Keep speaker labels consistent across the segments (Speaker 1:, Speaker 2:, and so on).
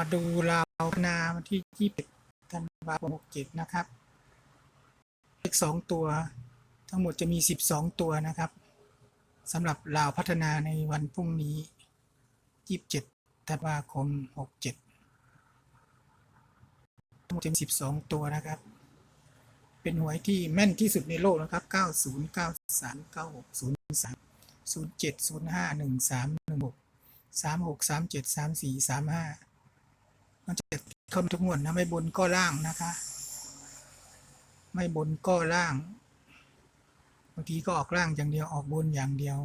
Speaker 1: มาดูลาวพัฒนาวันที่21ธันวาคม 67 นะครับ เลขสองตัว ทั้งหมดจะมี 12 ตัวนะครับสำหรับลาวพัฒนาในวันพรุ่งนี้ 27 ธันวาคม 67 ทั้งหมดจะมี 12 ตัวนะครับ เป็นหวยที่แม่นที่สุดในโลกนะครับ 90 93 96 03 07 05 13 16 36 37 34 35 มันจะเข้าทุกงวดนะไม่บนก็ล่างนะคะ ไม่บนก็ล่างบางทีก็ออกล่างอย่างเดียวออกบนอย่างเดียว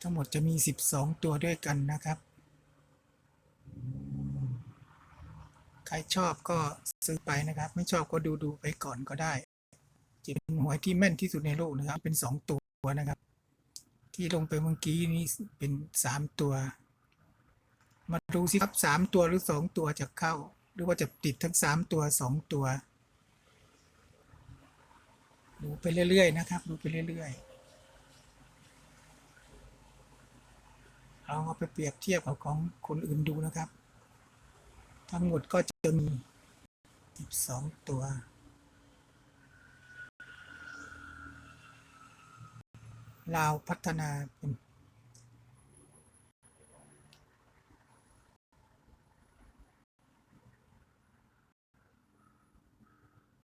Speaker 1: ทั้งหมดจะมี 12 ตัวด้วยกันนะครับ ใครชอบก็ซื้อไปนะครับ ไม่ชอบก็ดูดูไปก่อนก็ได้จะเป็นหวยที่แม่นที่สุดในโลกนะครับ เป็น 2 ตัวนะครับ ที่ลงไปเมื่อกี้นี้เป็น 3 ตัว มาดูสิครับ3ตัวหรือ2ตัวจะเข้า หรือว่าจะติดทั้ง3ตัว2ตัว ดูไปเรื่อยๆนะครับ ดูไปเรื่อยๆเราเอาไปเปรียบเทียบกับของคนอื่นดูนะครับ ทั้งหมดก็จะมี12ตัวลาวพัฒนาเป็น